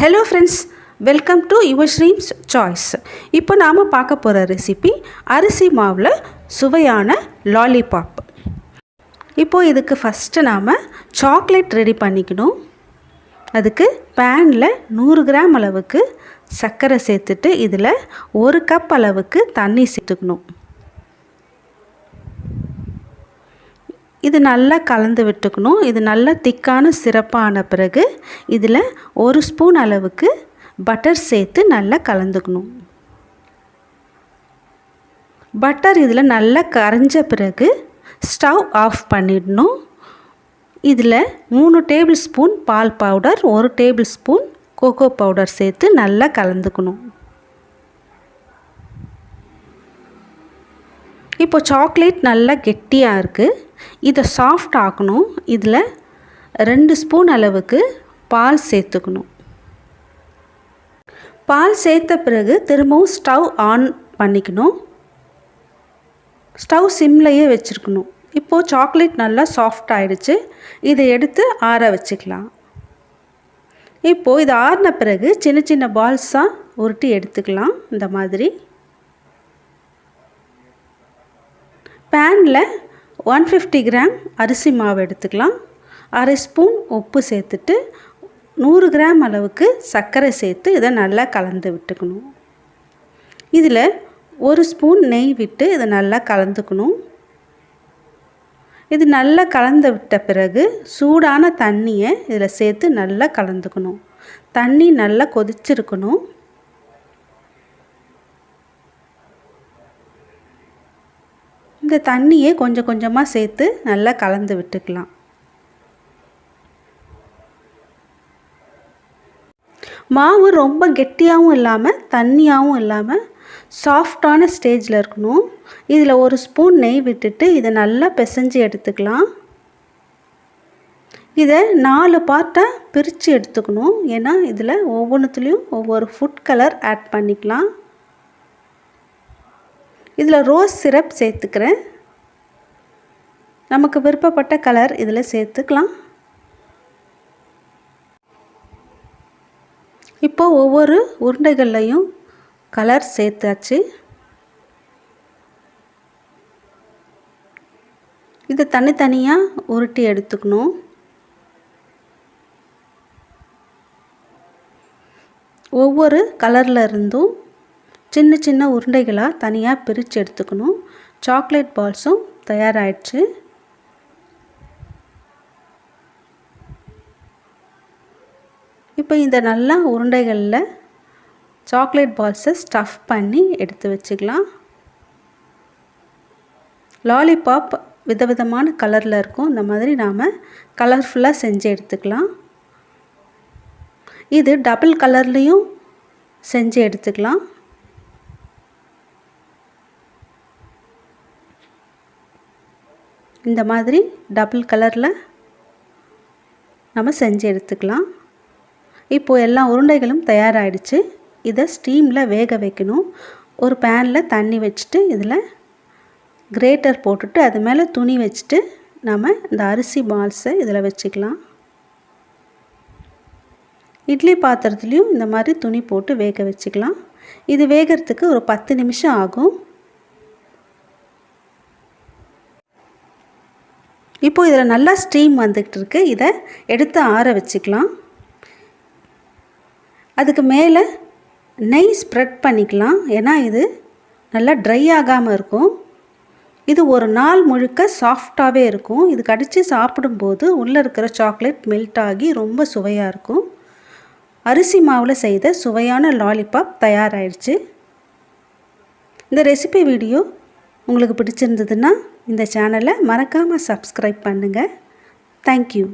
Hello friends welcome to your ஸ்ரீம்ஸ் choice இப்போ நாம் பார்க்க போகிற ரெசிபி அரிசி மாவில் சுவையான லாலிபாப் இப்போது இதுக்கு ஃபஸ்ட்டு நாம் சாக்லேட் ரெடி பண்ணிக்கணும். அதுக்கு பேனில் நூறு கிராம் அளவுக்கு சர்க்கரை சேர்த்துட்டு இதில் ஒரு கப் அளவுக்கு தண்ணி சேர்த்துக்கணும். இது நல்லா கலந்து விட்டுக்கணும். இது நல்லா திக்கான சிறப்பான பிறகு இதில் ஒரு ஸ்பூன் அளவுக்கு பட்டர் சேர்த்து நல்லா கலந்துக்கணும். பட்டர் இதில் நல்லா கரைஞ்ச பிறகு ஸ்டவ் ஆஃப் பண்ணிடணும். இதில் மூணு டேபிள் ஸ்பூன் பால் பவுடர் ஒரு டேபிள் ஸ்பூன் கோகோ பவுடர் சேர்த்து நல்லா கலந்துக்கணும். இப்போ சாக்லேட் நல்லா கெட்டியாக இருக்குது இதை சாஃப்ட் ஆக்கணும். இதில் ரெண்டு ஸ்பூன் அளவுக்கு பால் சேர்த்துக்கணும். பால் சேர்த்த பிறகு திரும்பவும் ஸ்டவ் ஆன் பண்ணிக்கணும். ஸ்டவ் சிம்லையே வச்சுருக்கணும். இப்போது சாக்லேட் நல்லா சாஃப்ட் ஆகிடுச்சு இதை எடுத்து ஆற வச்சுக்கலாம். இப்போது இது ஆறின பிறகு சின்ன சின்ன பால்ஸாக உருட்டி எடுத்துக்கலாம். இந்த மாதிரி. பேனில் ஒன் ஃபிஃப்டி கிராம் அரிசி மாவு எடுத்துக்கலாம். அரை ஸ்பூன் உப்பு சேர்த்துட்டு நூறு கிராம் அளவுக்கு சர்க்கரை சேர்த்து இதை நல்லா கலந்து விட்டுக்கணும். இதில் ஒரு ஸ்பூன் நெய் விட்டு இதை நல்லா கலந்துக்கணும். இது நல்லா கலந்து விட்ட பிறகு சூடான தண்ணியை இதில் சேர்த்து நல்லா கலந்துக்கணும். தண்ணி நல்லா கொதிச்சிருக்கணும். இந்த தண்ணியை கொஞ்சம் கொஞ்சமாக சேர்த்து நல்லா கலந்து விட்டுக்கலாம். மாவு ரொம்ப கெட்டியாகவும் இல்லாமல் தண்ணியாகவும் இல்லாமல் சாஃப்டான ஸ்டேஜில் இருக்கணும். இதில் ஒரு ஸ்பூன் நெய் விட்டுட்டு இதை நல்லா பிசைஞ்சு எடுத்துக்கலாம். இதை நாலு பார்ட்டாக பிரித்து எடுத்துக்கணும். ஏன்னா இதில் ஒவ்வொன்றுத்துலேயும் ஒவ்வொரு ஃபுட் கலர் ஆட் பண்ணிக்கலாம். இதில் ரோஸ் சிரப் சேர்த்துக்கிறேன். நமக்கு விருப்பப்பட்ட கலர் இதில் சேர்த்துக்கலாம். இப்போ ஒவ்வொரு உருண்டைகள்லையும் கலர் சேர்த்தாச்சு. இதை தனித்தனியாக உருட்டி எடுத்துக்கணும். ஒவ்வொரு கலரில் இருந்தும் சின்ன சின்ன உருண்டைகளாக தனியாக பிரித்து எடுத்துக்கணும். சாக்லேட் பால்ஸும் தயாராகிடுச்சு இப்போ இந்த நல்லா உருண்டைகளில் சாக்லேட் பால்ஸை ஸ்டஃப் பண்ணி எடுத்து வச்சுக்கலாம். லாலிபாப் விதவிதமான கலரில் இருக்கும். இந்த மாதிரி நாம் கலர்ஃபுல்லாக செஞ்சு எடுத்துக்கலாம். இது டபுள் கலர்லேயும் செஞ்சு எடுத்துக்கலாம். இந்த மாதிரி டபுள் கலரில் நம்ம செஞ்சு எடுத்துக்கலாம். இப்போது எல்லா உருண்டைகளும் தயாராகிடுச்சு இதை ஸ்டீமில் வேக வைக்கணும். ஒரு பேனில் தண்ணி வச்சுட்டு இதில் கிரேட்டர் போட்டுட்டு அது மேலே துணி வச்சுட்டு நம்ம இந்த அரிசி பால்ஸை இதில் வச்சுக்கலாம். இட்லி பாத்திரத்துலேயும் இந்த மாதிரி துணி போட்டு வேக வச்சுக்கலாம். இது வேகிறதுக்கு ஒரு பத்து நிமிஷம் ஆகும். இப்போது இதில் நல்லா ஸ்டீம் வந்துக்கிட்டு இருக்கு இதை எடுத்து ஆற வச்சுக்கலாம். அதுக்கு மேலே நெய் ஸ்ப்ரெட் பண்ணிக்கலாம். ஏன்னா இது நல்லா ட்ரை ஆகாமல் இருக்கும். இது ஒரு நாள் முழுக்க சாஃப்டாகவே இருக்கும். இது கடித்து சாப்பிடும்போது உள்ளே இருக்கிற சாக்லேட் மெல்ட் ஆகி ரொம்ப சுவையாக இருக்கும். அரிசி மாவில் செய்த சுவையான லாலிபாப் தயாராகிடுச்சு இந்த ரெசிபி வீடியோ உங்களுக்கு பிடிச்சிருந்ததுன்னா இந்த சேனலை மறக்காமல் சப்ஸ்கிரைப் பண்ணுங்கள் தேங்க்யூ